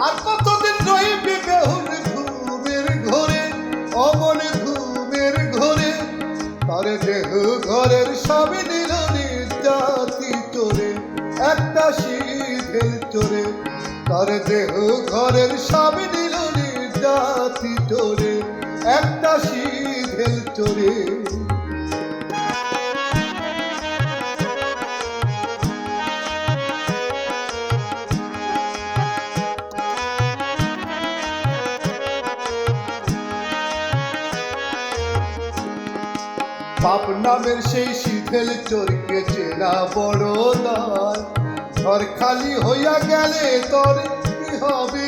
আর কতদিন রইবি বেহুন ঘুমের ঘরে, অমন ঘুমের ঘরে? তার দেহ ঘরের সবই নিল জাতি তোরে একটা শিথিল চোরে তার দেহ ঘরের সবই নিল জাতি তোরে একটা শিথিল চোরে পাপ নামের সেই শীতেল চোরকে চেনা বড় নয় ঘর খালি হইয়া গেলে তোর কি হবে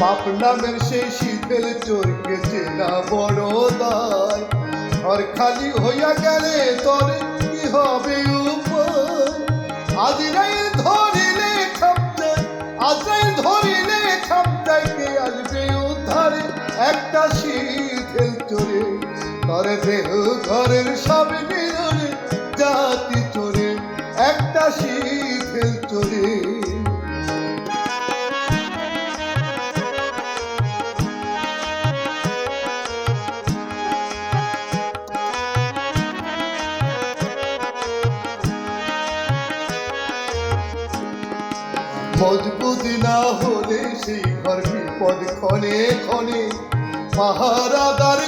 পাপ নামের সেই শীতেল চোরকে চেনা বড় নয় ঘর খালি হইয়া গেলে তোর কি হবে চোরে তোর দেহ ঘরের সব মিলনে জাতি চোরে একটা শীতেল চোরে মজবুত না হলে সেই ঘর বিপদ ক্ষণে ক্ষণে, পাহারাদার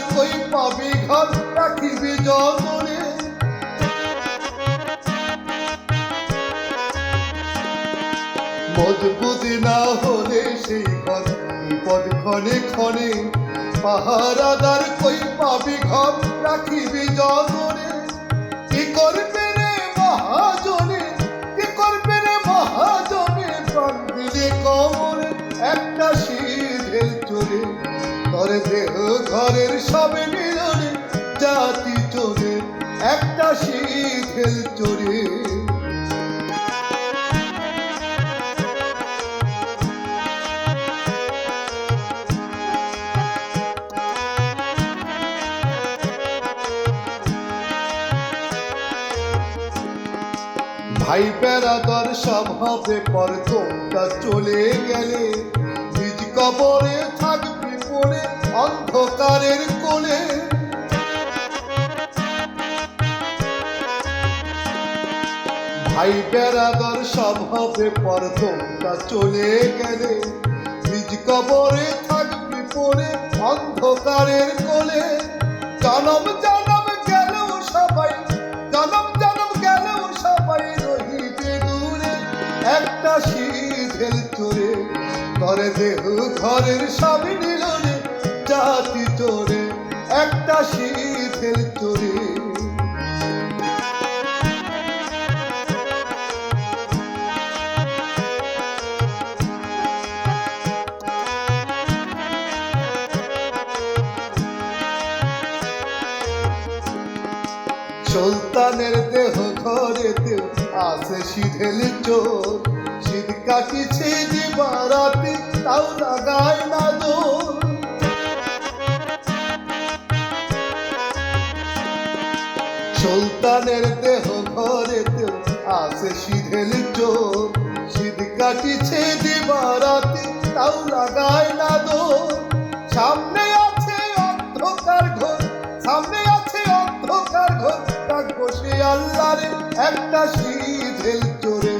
মজবুত না হলে সেই বিপদ ক্ষণে ক্ষণে পাহারাদার কই পাবি ঘর রাখিবি কি করবে রে মহাজনে, কি করবে রে মহাজনে? প্রাণ কমরে একটা শীতের চলে তোর দেহ ঘরের সবে মিলনে ভাই বেড়াদার সব হবে পর তোমরা চলে গেলে। নিজ কবরে থাকবি পড়ে অন্ধকারের কোলে। ভাই বেড়াদার সব হবে পর তোমরা চলে গেলে। নিজ কবরে থাকবি পড়ে অন্ধকারের কোলে। জনম জনম গেলেও সবাই, জনম জনম গেলেও সবাই রহিবে দূরে। একটা শীতের চোরে করে দেহ, ঘরের সবই নিলনে জাতি চোরে একটা শীতের চোরে সুলতানের দেহ ঘরেতেও আছে সিধেল চোর। শীত কাটিছে যে বারাতে, তাও লাগায় না দোর সুলতানের দেহ ঘরেতেও আছে সিধেল চোর। শীত কাটিছে যে বারাতে, তাও লাগায় না দোর সামনে একটা শীতেল চোরে।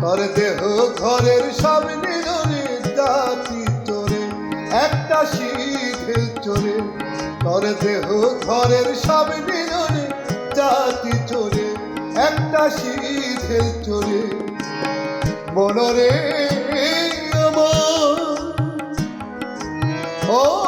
তোর দেহ ঘরের সব নিলনে জাতি চোরে। একটা শীতেল চোরে, তোর দেহ ঘরের সব নিলনে জাতি চোরে। একটা শীতেল চোরে। মনরে আমার ও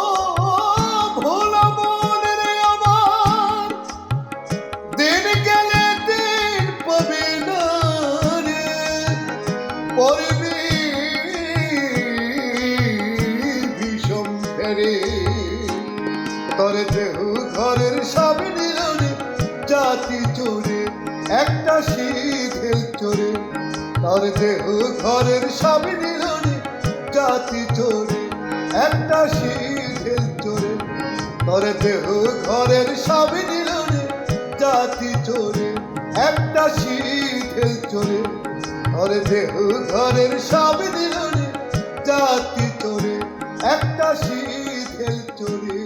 পড়বি বিষম ফেরে তোর দেহ ঘরের সব নিলনে জাতি চোরে, একটা শীতেল চোরে, তোর দেহ ঘরের সব নিলনে জাতি চোরে, একটা শীতেল চোরে, তোর দেহ ঘরের সব নিলনে জাতি চোরে, একটা শীতেল চোরে। ওরে দেহ ঘরের সব দিল জাতি তোরে একটা শীতের চোরে।